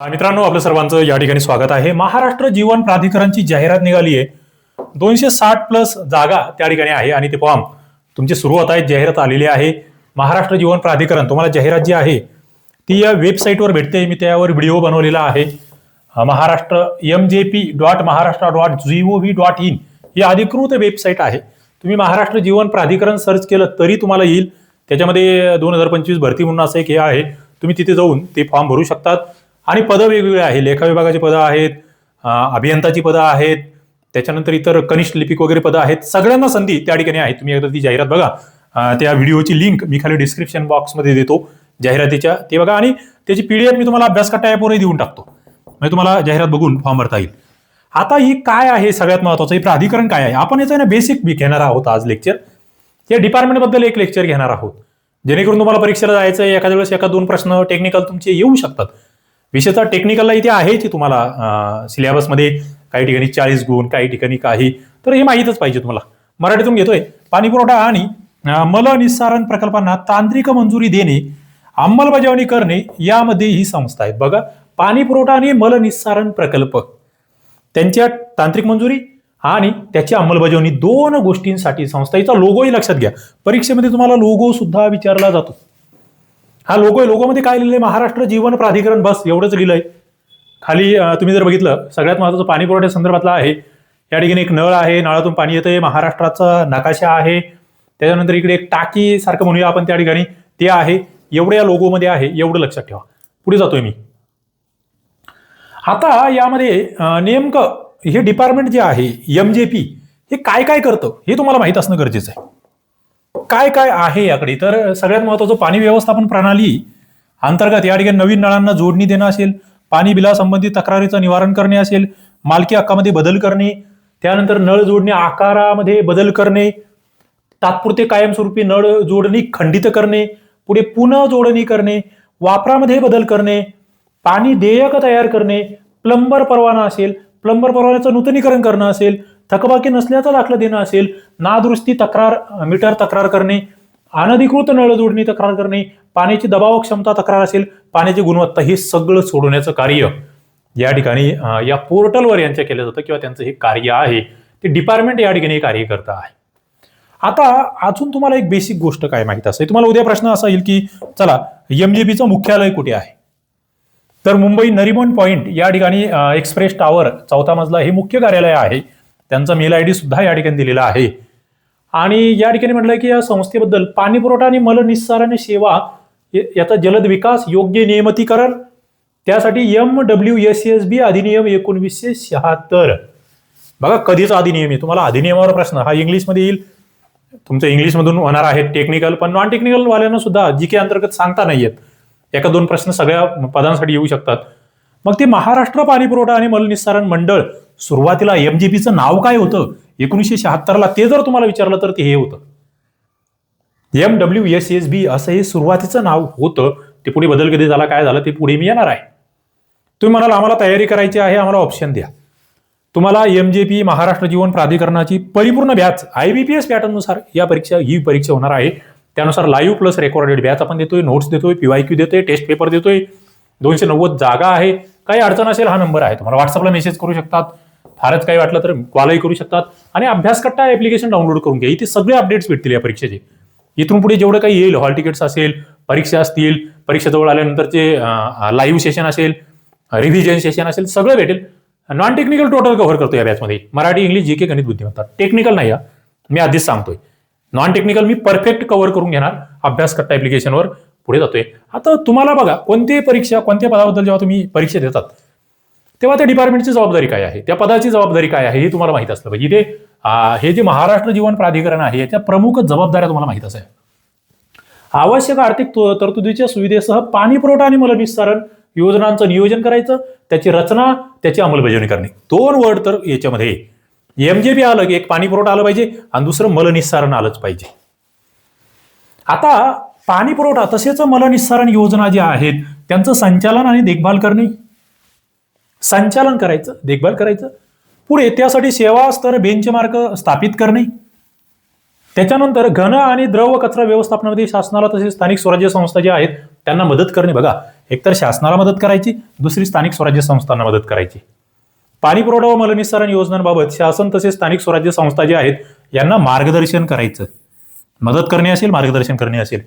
मित्रांनो आपलं सर्वांचं या ठिकाणी स्वागत आहे. महाराष्ट्र जीवन प्राधिकरणची जाहिरात निघाली आहे. दोनशे साठ प्लस जागा त्या ठिकाणी आहे आणि ते फॉर्म तुमचे सुरू होत आहेत जाहिरात आलेली आहे. महाराष्ट्र जीवन प्राधिकरण तुम्हाला जाहिरात जी आहे ती या वेबसाईटवर भेटते. मी त्यावर व्हिडिओ बनवलेला आहे. Maharashtra M J P dot Maharashtra dot G O V dot in ही अधिकृत वेबसाईट आहे. तुम्ही महाराष्ट्र जीवन प्राधिकरण सर्च केलं तरी तुम्हाला येईल. त्याच्यामध्ये दोन हजार पंचवीस भरती म्हणून असं एक हे आहे. तुम्ही तिथे जाऊन ते फॉर्म भरू शकतात. आणि पदं वेगवेगळी आहे लेखा विभागाची पदं आहेत अभियंताची पदं आहेत त्याच्यानंतर इतर कनिष्ठ लिपिक वगैरे पदं आहेत. सगळ्यांना संधी त्या ठिकाणी आहे. तुम्ही एकदा ती जाहिरात बघा. त्या व्हिडिओची लिंक मी खाली डिस्क्रिप्शन बॉक्समध्ये देतो. जाहिरातीच्या ते बघा. आणि त्याची पीडीएफ मी तुम्हाला अभ्यासकट्टा ॲपवरही देऊन टाकतो. म्हणजे तुम्हाला जाहिरात बघून फॉर्म भरता येईल. आता ही काय आहे? सगळ्यात महत्वाचं हे प्राधिकरण काय आहे? आपण याचं आहे ना बेसिक घेणार आहोत आज लेक्चर या डिपार्टमेंटबद्दल एक लेक्चर घेणार आहोत. जेणेकरून तुम्हाला परीक्षेला जायचं आहे एखाद्या वेळेस एका दोन प्रश्न टेक्निकल तुमचे येऊ शकतात. विशेषतः टेक्निकलला इथे आहे आहे तुम्हाला सिलेबसमध्ये काही ठिकाणी चाळीस गुण काही ठिकाणी काही. तर हे माहीतच पाहिजे तुम्हाला. मराठीतून घेतोय. पाणी पुरवठा आणि मल निस्सारण प्रकल्पांना तांत्रिक मंजुरी देणे अंमलबजावणी करणे यामध्ये ही संस्था आहेत. बघा पाणी पुरवठा आणि मल निस्सारण प्रकल्प. त्यांच्या तांत्रिक मंजुरी आणि त्याची अंमलबजावणी दोन गोष्टींसाठी संस्था. संस्थेचा लोगोही लक्षात घ्या. परीक्षेमध्ये तुम्हाला लोगो सुद्धा विचारला जातो. हा लोगो आहे लोगोमध्ये काय लिहिलंय? महाराष्ट्र जीवन प्राधिकरण बस एवढंच लिहिलंय. खाली तुम्ही जर बघितलं सगळ्यात महत्वाचं पाणी पुरवठ्या संदर्भातला आहे. या ठिकाणी एक नळ आहे नळातून पाणी येतंय महाराष्ट्राचा नकाशा आहे. त्याच्यानंतर इकडे एक टाकी सारखं म्हणूया आपण त्या ठिकाणी. ते आहे एवढं या लोगोमध्ये आहे एवढं लक्षात ठेवा. पुढे जातोय मी. आता यामध्ये नेमकं हे डिपार्टमेंट जे आहे एम जे पी हे काय काय करतं? हे तुम्हाला माहीत असणं गरजेचं आहे. काय काय आहे याकडे? तर सगळ्यात महत्वाचं पाणी व्यवस्थापन प्रणाली अंतर्गत या ठिकाणी नवीन नळांना जोडणी देणं असेल पाणी बिलासंबंधी तक्रारीचं निवारण करणे असेल मालकी हक्कामध्ये बदल करणे त्यानंतर नळ जोडणी आकारामध्ये बदल करणे तात्पुरते कायमस्वरूपी नळ जोडणी खंडित करणे पुढे पुनः जोडणी करणे वापरामध्ये बदल करणे पाणी देयक तयार करणे प्लंबर परवाना असेल प्लंबर परवान्याचं नूतनीकरण करणं असेल थकबाकी नसल्याचा दाखला देणं असेल. नादुरुस्ती तक्रार मीटर तक्रार करणे अनधिकृत नळ जोडणी तक्रार करणे पाण्याची दबाव क्षमता तक्रार असेल पाण्याची गुणवत्ता हे सगळं सोडवण्याचं कार्य. या ठिकाणी या पोर्टलवर यांच्या केलं जातं किंवा त्यांचं हे कार्य आहे. ते डिपार्टमेंट या ठिकाणी कार्य करत आहे. आता अजून तुम्हाला एक बेसिक गोष्ट काय माहीत असेल? तुम्हाला उद्या प्रश्न असा येईल की चला एमजेबीचं मुख्यालय कुठे आहे? तर मुंबई नरिमन पॉईंट या ठिकाणी एक्सप्रेस टावर चौथा मजला हे मुख्य कार्यालय आहे. त्यांचा मेल आय डी सुद्धा या ठिकाणी दिलेला आहे. आणि या ठिकाणी म्हटलंय की या संस्थेबद्दल पाणी पुरवठा आणि मलनिस्सारण सेवा याचा जलद विकास योग्य नियमितीकरण त्यासाठी M W S S B अधिनियम एकोणवीसशे शहात्तर. बघा कधीचा अधिनियम आहे? तुम्हाला अधिनियमावर प्रश्न. हा इंग्लिशमध्ये येईल. तुमचं इंग्लिशमधून होणार आहे टेक्निकल पण नॉन टेक्निकल वाल्यांना सुद्धा जी के अंतर्गत सांगता नाही आहेत एका दोन प्रश्न सगळ्या पदांसाठी येऊ शकतात. मग ते महाराष्ट्र पाणी पुरवठा आणि मलनिस्सारण मंडळ सुरुवातीला एमजीपीचं नाव काय होतं? एकोणीसशे शहात्तरला ते जर तुम्हाला विचारलं तर ते हे होतं. M W S S B असं हे सुरुवातीचं नाव होतं. ते पुढे बदल कधी झाला काय झालं ते पुढे मी येणार आहे. तुम्ही म्हणाल आम्हाला तयारी करायची आहे आम्हाला ऑप्शन द्या. तुम्हाला एम जे पी महाराष्ट्र जीवन प्राधिकरणाची परिपूर्ण batch I B P S पॅटर्ननुसार या परीक्षा ही परीक्षा होणार आहे. त्यानुसार लाईव्ह प्लस रेकॉर्डेड बॅच आपण देतोय नोट्स देतोय पीवाय क्यू देतोय टेस्ट पेपर देतोय. दोनशे नव्वद जागा आहे. काही अडचण असेल हा नंबर आहे. तुम्हाला व्हॉट्सअपला मेसेज करू शकतात. फारच काही वाटलं तर कॉलही करू शकतात. आणि अभ्यासकट्टा ऍप्लिकेशन डाउनलोड करून घ्या. इथे सगळे अपडेट्स भेटतील या परीक्षेचे. इथून पुढे जेवढं काही येईल हॉल तिकीट्स असेल परीक्षा असतील परीक्षा जवळ आल्यानंतरचे लाईव्ह सेशन असेल रिव्हिजन सेशन असेल सगळं भेटेल. नॉन टेक्निकल टोटल कव्हर करतो या बॅचमध्ये मराठी इंग्लिश जी के गणित बुद्धिमत्ता. टेक्निकल नाही आहे मी आधीच सांगतोय. नॉन टेक्निकल मी परफेक्ट कव्हर करून घेणार अभ्यास कट्टा ऍप्लिकेशनवर पुढे जातोय. आता तुम्हाला बघा कोणती परीक्षा कोणत्या पदाबद्दल जेव्हा तुम्ही परीक्षा देतात तेव्हा त्या डिपार्टमेंटची जबाबदारी काय आहे? त्या पदाची जबाबदारी काय आहे हे तुम्हाला माहीत असलं पाहिजे. इथे हे जे महाराष्ट्र जीवन प्राधिकरण आहे याच्या प्रमुख जबाबदाऱ्या तुम्हाला माहीत असेल आवश्यक आर्थिक तरतुदीच्या सुविधेसह पाणी पुरवठा आणि मलनिस्सारण योजनांचं नियोजन करायचं त्याची रचना त्याची अंमलबजावणी करणे. दोन वर्ड तर याच्यामध्ये. एमजेपी आलं की एक पाणी पुरवठा आलं पाहिजे आणि दुसरं मलनिस्सारण आलंच पाहिजे. आता पाणी पुरवठा तसेच मलनिस्सारण योजना ज्या आहेत त्यांचं संचालन आणि देखभाल करणे संचालन करायचं देखभाल करायचं. पुढे त्यासाठी सेवा स्तर बेंचमार्क स्थापित करणे. त्याच्यानंतर घन आणि द्रव कचरा व्यवस्थापनामध्ये शासनाला तसेच स्थानिक स्वराज्य संस्था ज्या आहेत त्यांना मदत करणे. बघा एकतर शासनाला मदत करायची दुसरी स्थानिक स्वराज्य संस्थांना मदत करायची. पाणी पुरवठा व मलनिस्सारण योजनांबाबत शासन तसेच स्थानिक स्वराज्य संस्था ज्या आहेत यांना मार्गदर्शन करायचं. मदत करणे असेल मार्गदर्शन करणे असेल.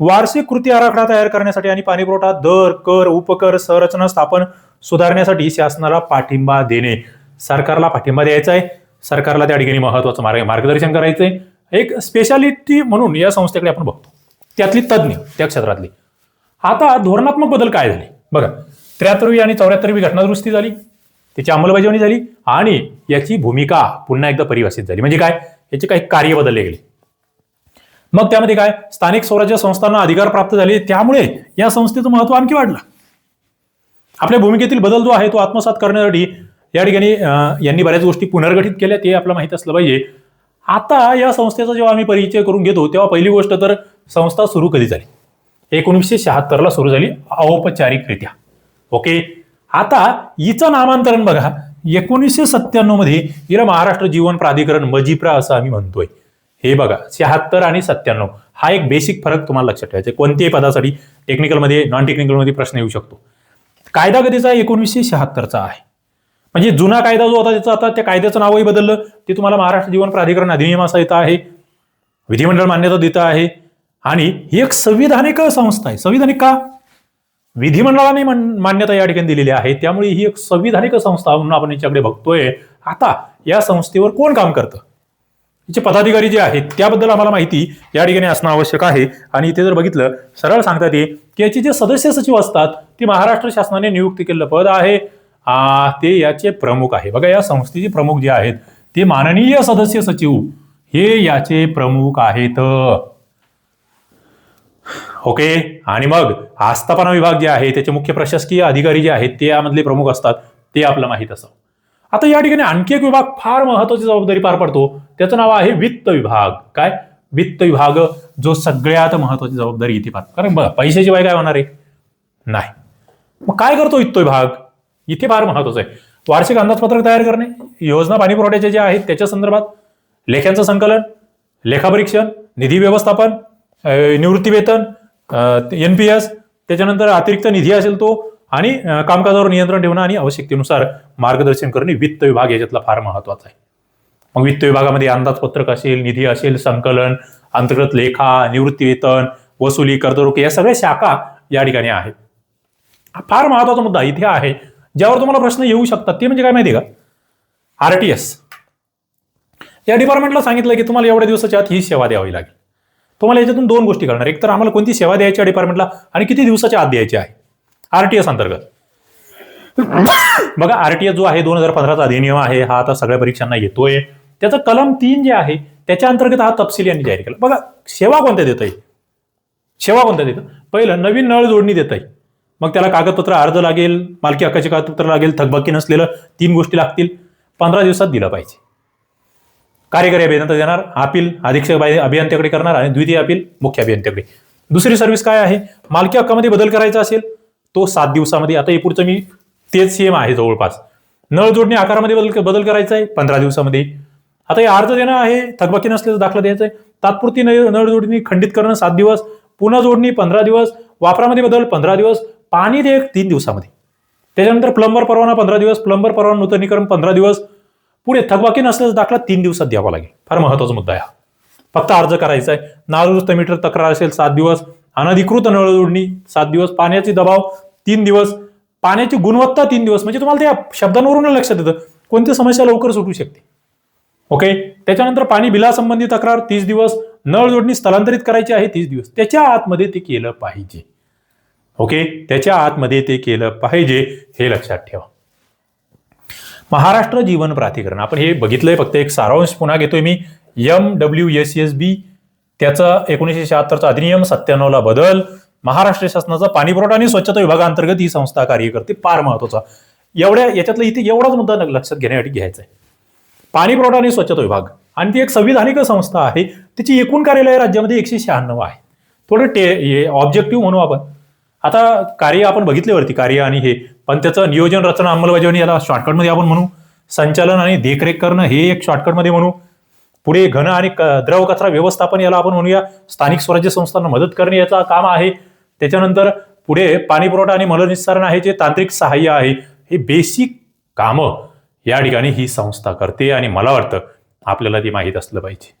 वार्षिक कृती आराखडा तयार करण्यासाठी आणि पाणीपुरवठा दर कर उपकर संरचना स्थापन सुधारण्यासाठी शासनाला पाठिंबा देणे. सरकारला पाठिंबा द्यायचा आहे. सरकारला त्या ठिकाणी महत्वाचं मार्ग मार्गदर्शन करायचंय. एक स्पेशालिटी म्हणून या संस्थेकडे आपण बघतो. त्यातली तज्ज्ञ त्या क्षेत्रातली. आता धोरणात्मक बदल काय झाले? बघा त्र्याहत्तरवी आणि चौऱ्याहत्तरवी घटनादुरुस्ती झाली त्याची अंमलबजावणी झाली आणि याची भूमिका पुन्हा एकदा परिभाषित झाली. म्हणजे काय? याचे काही कार्य बदलले गेले. मग त्यामध्ये काय? स्थानिक स्वराज्य संस्थांना अधिकार प्राप्त झाले. त्यामुळे या संस्थेचं महत्त्व आणखी वाढलं. आपल्या भूमिकेतील बदल जो आहे तो आत्मसात करण्यासाठी या ठिकाणी यांनी बऱ्याच गोष्टी पुनर्गठित केल्या. ते आपलं माहीत असलं पाहिजे. आता या संस्थेचा जेव्हा आम्ही परिचय करून घेतो तेव्हा पहिली गोष्ट तर संस्था सुरू कधी झाली? एकोणीसशे शहात्तरला सुरू झाली औपचारिकरित्या. ओके? आता हिचं नामांतरण बघा. एकोणीसशे सत्त्याण्णवमध्ये हिला महाराष्ट्र जीवन प्राधिकरण मजिप्रा असं आम्ही म्हणतोय. हे बघा शहात्तर आणि सत्त्याण्णव हा एक बेसिक फरक तुम्हाला लक्षात ठेवायचा कोणत्याही पदासाठी टेक्निकलमध्ये नॉन टेक्निकलमध्ये प्रश्न येऊ शकतो. कायदा कधीचा एकोणीसशे शहात्तरचा आहे. म्हणजे जुना कायदा जो होता त्याचा आता त्या कायद्याचं नावही बदललं. ते तुम्हाला महाराष्ट्र जीवन प्राधिकरण अधिनियम असा येतं आहे. विधिमंडळ मान्यता देतं आहे. आणि ही एक संविधानिक संस्था आहे. संविधानिक का? विधिमंडळाने मान्यता या ठिकाणी दिलेली आहे. त्यामुळे ही एक संविधानिक संस्था म्हणून आपण याच्याकडे बघतोय. आता या संस्थेवर कोण काम करतं? तिचे पदाधिकारी जे आहेत त्याबद्दल आम्हाला माहिती या ठिकाणी असणं आवश्यक आहे. आणि इथे जर बघितलं सरळ सांगतात ये की याचे जे सदस्य सचिव असतात ते महाराष्ट्र शासनाने नियुक्त केलेलं पद आहे. ते याचे प्रमुख आहे. बघा या संस्थेचे प्रमुख जे आहेत ते माननीय सदस्य सचिव हे याचे प्रमुख आहेत. ओके? आणि मग आस्थापना विभाग जे आहे त्याचे मुख्य प्रशासकीय अधिकारी जे आहेत ते यामधले प्रमुख असतात. ते आपलं माहीत असावं आता या ठिकाणी आणखी एक विभाग फार महत्वाची जबाबदारी पार पडतो. त्याचं नाव आहे वित्त विभाग. काय? वित्त विभाग जो सगळ्यात महत्वाची जबाबदारी इथे पार कारण बघा पैशाशिवाय काय होणार आहे? नाही. मग काय करतो वित्त विभाग? इथे फार महत्वाचं आहे. वार्षिक अंदाजपत्रक तयार करणे योजना पाणी पुरवठ्याच्या ज्या आहेत त्याच्या संदर्भात लेख्यांचं संकलन लेखापरीक्षण निधी व्यवस्थापन निवृत्ती वेतन एन पी एस त्याच्यानंतर अतिरिक्त निधी असेल तो आणि कामकाजावर नियंत्रण ठेवणं आणि आवश्यकतेनुसार मार्गदर्शन करणे वित्त विभाग याच्यातला फार महत्त्वाचा आहे. मग वित्त विभागामध्ये अंदाजपत्रक असेल निधी असेल संकलन अंतर्गत लेखा निवृत्ती वेतन वसुली कर्जरोखे या सगळ्या शाखा या ठिकाणी आहेत. फार महत्त्वाचा मुद्दा इथे आहे. ज्यावर तुम्हाला प्रश्न येऊ शकतात ते म्हणजे काय माहिती आहे का? आरटीएस या डिपार्टमेंटला सांगितलं की तुम्हाला एवढ्या दिवसाच्या आत ही सेवा द्यावी लागेल. तुम्हाला याच्यातून दोन गोष्टी करणार. एक तर आम्हाला कोणती सेवा द्यायची आहे डिपार्टमेंटला आणि किती दिवसाच्या आत द्यायची आहे? आर टी एस अंतर्गत. बघा आर टी एस जो आहे दोन हजार पंधराचा अधिनियम आहे हा आता सगळ्या परीक्षांना येतोय. त्याचं कलम तीन जे आहे त्याच्या अंतर्गत हा तपशील यांनी जाहीर केला. बघा सेवा कोणत्या देत आहे सेवा कोणत्या देतं पहिलं नवीन नळ जोडणी देत आहे मग त्याला कागदपत्र अर्ज लागेल मालकी हक्काचे कागदपत्र लागेल थकबाकी नसलेलं तीन गोष्टी लागतील. पंधरा दिवसात दिलं पाहिजे. कार्यकारी अभियंता देणार अपील अधीक्षक अभियंत्याकडे करणार आणि द्वितीय अपील मुख्य अभियंत्याकडे. दुसरी सर्व्हिस काय आहे? मालकी हक्कामध्ये बदल करायचा असेल. तो सात दिवसामध्ये आता हे पुढचं मी तेच सेम आहे जवळपास. नळ जोडणी आकारामध्ये बदल बदल करायचा आहे पंधरा दिवसामध्ये. आता हे अर्ज देणं आहे थकबाकी नसलेला दाखला द्यायचा आहे. तात्पुरती नळ नळ जोडणी खंडित करणं सात दिवस पुन्हा जोडणी पंधरा दिवस वापरामध्ये बदल पंधरा दिवस पाणी दे तीन दिवसामध्ये. त्याच्यानंतर प्लंबर परवाना पंधरा दिवस प्लंबर परवाना नूतनीकरण पंधरा दिवस. पुढे थकबाकी नसल्याचा दाखला तीन दिवसात द्यावा लागेल. फार महत्त्वाचा मुद्दा आहे हा. फक्त अर्ज करायचा आहे. नादुरुस्त मीटर तक्रार असेल सात दिवस अनधिकृत नळ जोडणी सात दिवस पाण्याची दबाव तीन दिवस पाण्याची गुणवत्ता तीन दिवस म्हणजे तुम्हाला त्या शब्दांवरून लक्षात येतं. कोणती समस्या लवकर सुटू शकते? ओके त्याच्यानंतर पाणी बिलासंबंधी तक्रार तीस दिवस. नळ जोडणी स्थलांतरित करायची आहे तीस दिवस. त्याच्या आतमध्ये ते केलं पाहिजे. ओके त्याच्या आतमध्ये ते केलं पाहिजे हे लक्षात ठेवा. महाराष्ट्र जीवन प्राधिकरण. आपण हे बघितलंय फक्त एक सारांश पुन्हा घेतोय मी. M W S S B त्याचा एकोणीसशे शहात्तरचा अधिनियम सत्त्याण्णवला बदल. महाराष्ट्र शासनाचा पाणी पुरवठा आणि स्वच्छता विभागाअंतर्गत ही संस्था कार्य करते फार महत्त्वाचा. एवढ्या याच्यातलं इथे एवढाच मुद्दा लक्षात घेण्यासाठी घ्यायचा आहे. पाणी पुरवठा आणि स्वच्छता विभाग आणि ती एक संविधानिक संस्था आहे. तिची एकूण कार्यालय राज्यामध्ये एकशे शहाण्णव आहे. थोडं टे ऑब्जेक्टिव्ह म्हणू आपण. आता कार्य आपण बघितले वरती कार्य आणि हे पण त्याचं नियोजन रचना अंमलबजावणी याला शॉर्टकटमध्ये आपण म्हणू. संचालन आणि देखरेख करणं हे एक शॉर्टकटमध्ये म्हणू. पुढे घन आणि क- द्रव कचरा व्यवस्थापन याला आपण म्हणूया. स्थानिक स्वराज्य संस्थांना मदत करणे याचा काम आहे. त्याच्यानंतर पुढे पाणी पुरवठा आणि मलनिस्सारण आहे जे तांत्रिक सहाय्य आहे. हे बेसिक कामं या ठिकाणी ही संस्था करते आणि मला वाटतं आपल्याला ती माहीत असलं पाहिजे.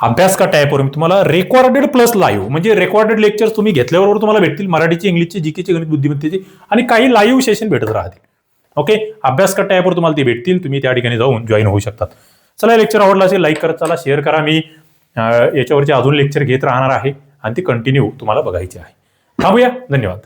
अभ्यास का ॲपवर मी तुम्हाला रेकॉर्डेड प्लस लाईव्ह म्हणजे रेकॉर्डेड लेक्चर्स तुम्ही घेतल्याबरोबर तुम्हाला भेटतील मराठीचे इंग्लिशचे जीकेचे गणित बुद्धिमत्तेचे आणि काही लाईव्ह सेशन भेटत राहतील. ओके अभ्यास का ॲपवर तुम्हाला ते भेटतील. तुम्ही त्या ठिकाणी जाऊन जॉईन होऊ शकतात. चला लेक्चर आवडला असेल लाईक करत चला शेअर करा. मी याच्यावरचे अजून लेक्चर घेत राहणार आहे. आणि ती कंटिन्यू तुम्हाला बघायची आहे. थांबूया. धन्यवाद.